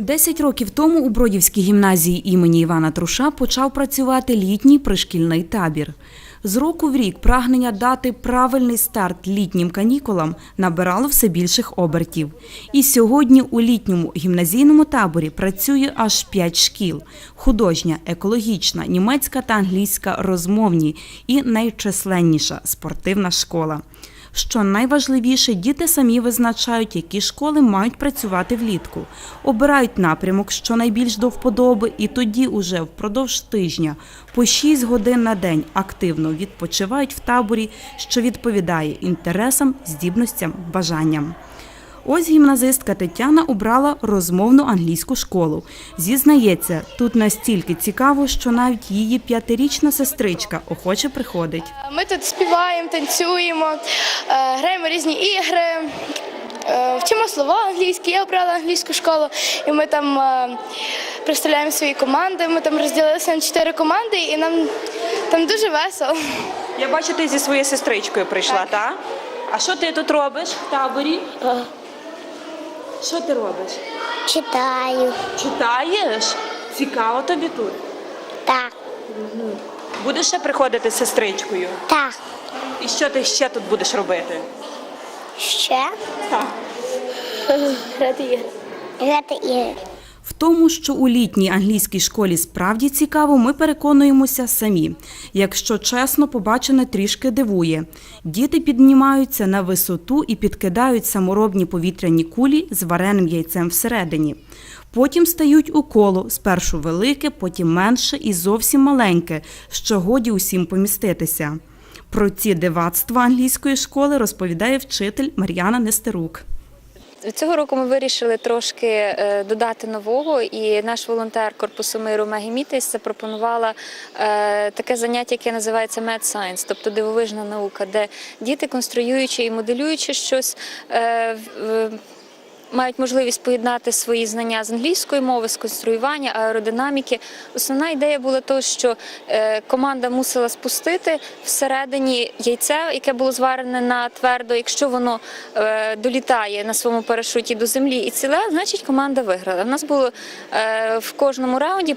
Десять років тому у Бродівській гімназії імені Івана Труша почав працювати літній пришкільний табір. З року в рік прагнення дати правильний старт літнім канікулам набирало все більших обертів. І сьогодні у літньому гімназійному таборі працює аж п'ять шкіл: художня, екологічна, німецька та англійська розмовні і найчисленніша спортивна школа. Що найважливіше, діти самі визначають, які школи мають працювати влітку, обирають напрямок, що найбільш до вподоби, і тоді уже впродовж тижня по 6 годин на день активно відпочивають в таборі, що відповідає інтересам, здібностям, бажанням. Ось гімназистка Тетяна обрала розмовну англійську школу. Зізнається, тут настільки цікаво, що навіть її п'ятирічна сестричка охоче приходить. Ми тут співаємо, танцюємо, е, граємо різні ігри, е, вчимо слова англійські. Я обрала англійську школу, і ми там е, представляємо свої команди. Ми там розділилися на чотири команди, і нам там дуже весело. Я бачу, ти зі своєю сестричкою прийшла, так? А що ти тут робиш в таборі? Що ти робиш? Читаю. Читаєш? Цікаво тобі тут. Так, Будеш ще приходити з сестричкою? так. І що ти ще тут будеш робити? Ще Так. Грати ігри. грати ігри. Тому, що у літній англійській школі справді цікаво, ми переконуємося самі. Якщо чесно, побачене трішки дивує. Діти піднімаються на висоту і підкидають саморобні повітряні кулі з вареним яйцем всередині. Потім стають у коло, спершу велике, потім менше і зовсім маленьке, що годі усім поміститися. Про ці дивацтва англійської школи розповідає вчитель Мар'яна Нестерук. Цього року ми вирішили трошки е, додати нового, і наш волонтер корпусу миру Мегі Мітис запропонувала е, таке заняття, яке називається Mad Science, тобто дивовижна наука, де діти, конструюючи і моделюючи щось. Мають можливість поєднати свої знання з англійської мови, з конструювання, аеродинаміки. Основна ідея була то, що е, команда мусила спустити всередині яйце, яке було зварене на твердо. Якщо воно е, долітає на своєму парашуті до землі і ціле, значить команда виграла. У нас було е, в кожному раунді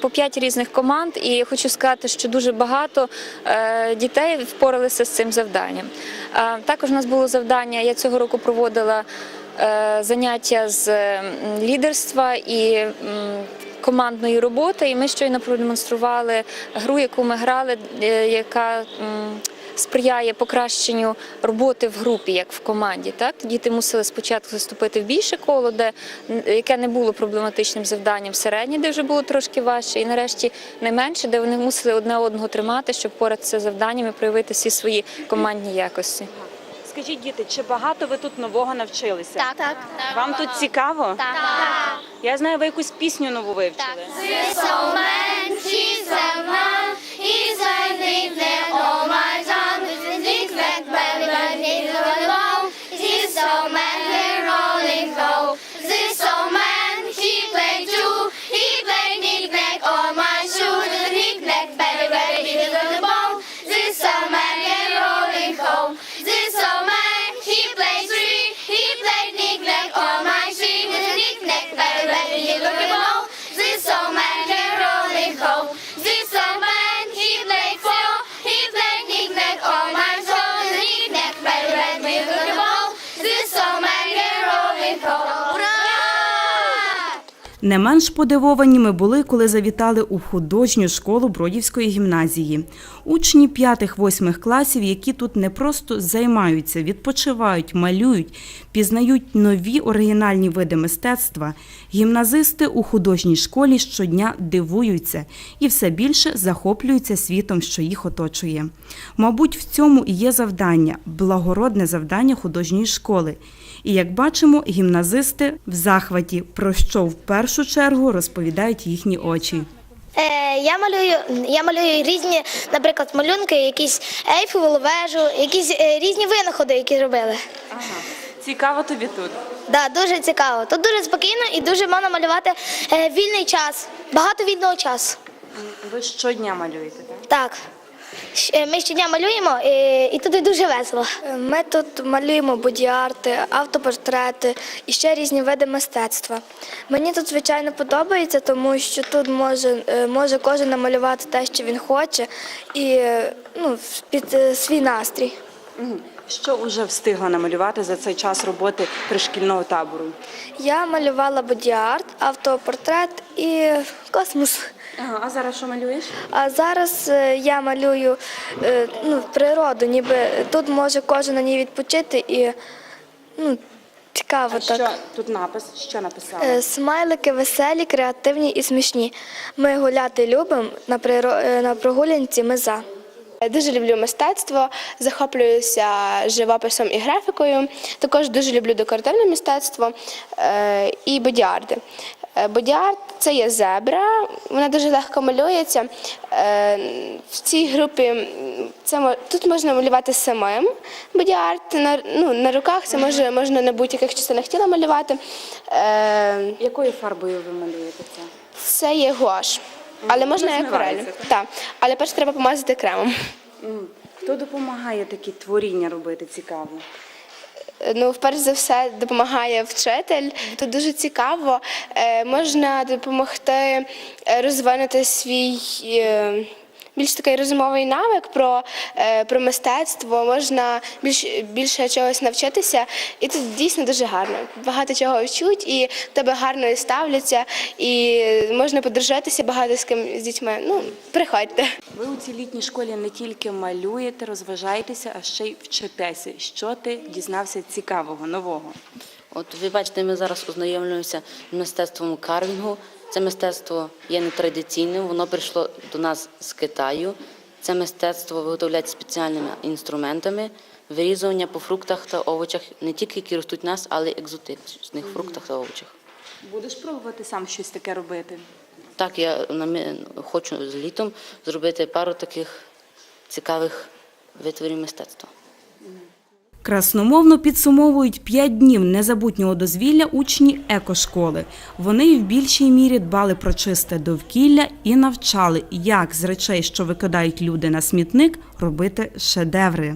по п'ять різних команд, і хочу сказати, що дуже багато дітей впоралися з цим завданням. Також у нас було завдання. Я цього року проводила заняття з лідерства і командної роботи. І ми щойно продемонстрували гру, яку ми грали, е, яка сприяє покращенню роботи в групі, як в команді. Так діти мусили спочатку заступити в більше коло, де яке не було проблематичним завданням, середнє, де вже було трошки важче, і нарешті найменше, де вони мусили одне одного тримати, щоб поратися завданнями, проявити всі свої командні якості. Скажіть, діти, чи багато ви тут нового навчилися? Так, так. Вам тут цікаво? Так. Я знаю, ви якусь пісню нову вивчили. This Не менш подивовані ми були, коли завітали у художню школу Бродівської гімназії. Учні 5-8 класів, які тут не просто займаються, відпочивають, малюють, пізнають нові оригінальні види мистецтва. Гімназисти у художній школі щодня дивуються і все більше захоплюються світом, що їх оточує. Мабуть, в цьому і є завдання благородне завдання художньої школи. І як бачимо, гімназисти в захваті, про що в першу чергу розповідають їхні очі. Е, я малюю, я малюю різні, наприклад, малюнки, якісь ейфову вежу, якісь е, різні винаходи, які робили. Цікаво тобі тут. Да, дуже цікаво. Тут дуже спокійно і дуже можна малювати е, вільний час, багато вільного часу. Ви щодня малюєте, так? Так. Е, Ми щодня малюємо, і, і туди дуже весело. Ми тут малюємо боді-арти, автопортрети і ще різні види мистецтва. Мені тут, звичайно, подобається, тому що тут може, е, може кожен намалювати те, що він хоче, і е, ну, під е, свій настрій. Що вже встигла намалювати за цей час роботи пришкільного табору? Я малювала боді-арт, автопортрет і космос. Ага, а зараз що малюєш? А зараз е, я малюю е, ну, природу, ніби тут може кожен на ній відпочити і ну, цікаво А так. що тут напис? Що написала? Е, Смайлики веселі, креативні і смішні. Ми гуляти любимо на, приро- е, на прогулянці ми за. Дуже люблю мистецтво, захоплююся живописом і графікою. Також дуже люблю декоративне мистецтво е, і бодіарти. Е, Бодіарт це є зебра, вона дуже легко малюється. Е, В цій групі це тут можна малювати самим бодіарт. На, ну, на руках це може, можна на будь-яких частинах тіла малювати. Якою фарбою ви малюєте це? Це є гуаш. Але можна і акварелю. Так. Але перше треба помазати кремом. Хто допомагає такі творіння робити цікаво? Ну, вперше за все, допомагає вчитель. Тут дуже цікаво. Е, можна допомогти е, розвинути свій е, більш такий розумовий навик про, е, про мистецтво. Можна більш, більше чогось навчитися. І тут дійсно дуже гарно. Багато чого вчуть, і тебе гарно ставляться, і можна подружитися багато з ким з дітьми. Ну, приходьте. Ви у цій літній школі не тільки малюєте, розважаєтеся, а ще й вчитеся. Що ти дізнався цікавого, нового? От ви бачите, ми зараз ознайомлюємося з мистецтвом карвінгу. Це мистецтво є нетрадиційним, воно прийшло до нас з Китаю. Це мистецтво виготовляється спеціальними інструментами вирізування по фруктах та овочах, не тільки які ростуть нас, але й екзотичних фруктах та овочах. Будеш пробувати сам щось таке робити? Так, я хочу з літом зробити пару таких цікавих витворів мистецтва. Красномовно підсумовують п'ять днів незабутнього дозвілля учні екошколи. Вони в більшій мірі дбали про чисте довкілля і навчали, як з речей, що викидають люди на смітник, робити шедеври.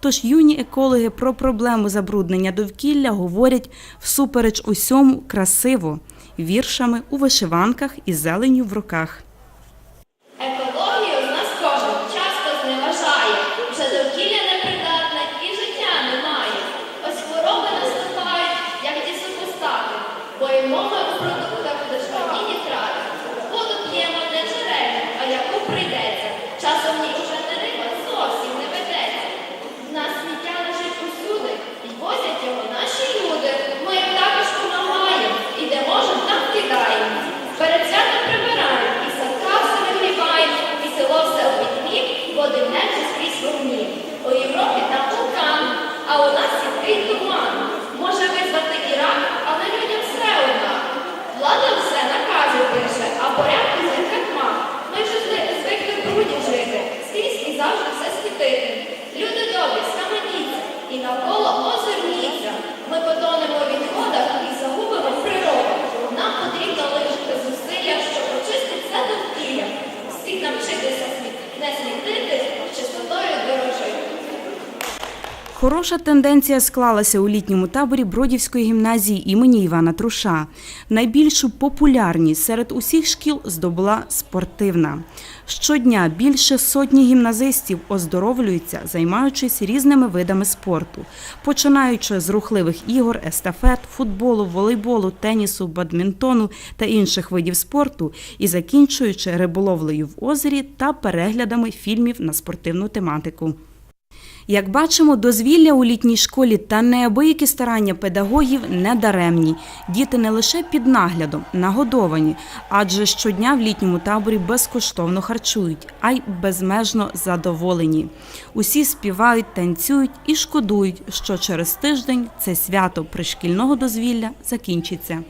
Тож юні екологи про проблему забруднення довкілля говорять всупереч усьому красиво, віршами у вишиванках і зеленю в руках. Екологію з нас кожен часто зневажає, вже довкілля непридатне і життя немає. Ось хвороби наступають, як ті супостати, бо й мова у продуктах дошкільні нітрати. Воду п'ємо не джерельну, а яку прийдеться. Часом ні уже не риба зовсім не ведеться. В нас сміття лежить усюди, і возять його наші люди. Ми їм також помагаємо, і де можемо, там кидаємо. Перед святом прибираємо, і садка все вигрібаємо, і село все у пітьмі, води небо скрізь вогні. У Європі там вулкан, а у нас сідкий туман. Може визвати і рак, але людям все одна. Влада все накази пише, а порядку з них тьма. Ми вже зли- звикли в бруді жити, скрізь і завжди все світити. Люди добрі, схаменіться, і навколо озирніться. Ми потонемо в відходах і загубимо природу. Нам потрібно лишити зусилля, щоб очистити все довкілля. Всіх навчитися сміт- не смітити, чистотою дорожити. Хороша тенденція склалася у літньому таборі Бродівської гімназії імені Івана Труша. Найбільшу популярність серед усіх шкіл здобула спортивна. Щодня більше сотні гімназистів оздоровлюються, займаючись різними видами спорту, починаючи з рухливих ігор, естафет, футболу, волейболу, тенісу, бадмінтону та інших видів спорту, і закінчуючи риболовлею в озері та переглядами фільмів на спортивну тематику. Як бачимо, дозвілля у літній школі та неабиякі старання педагогів не даремні. Діти не лише під наглядом, нагодовані, адже щодня в літньому таборі безкоштовно харчують, а й безмежно задоволені. Усі співають, танцюють і шкодують, що через тиждень це свято пришкільного дозвілля закінчиться.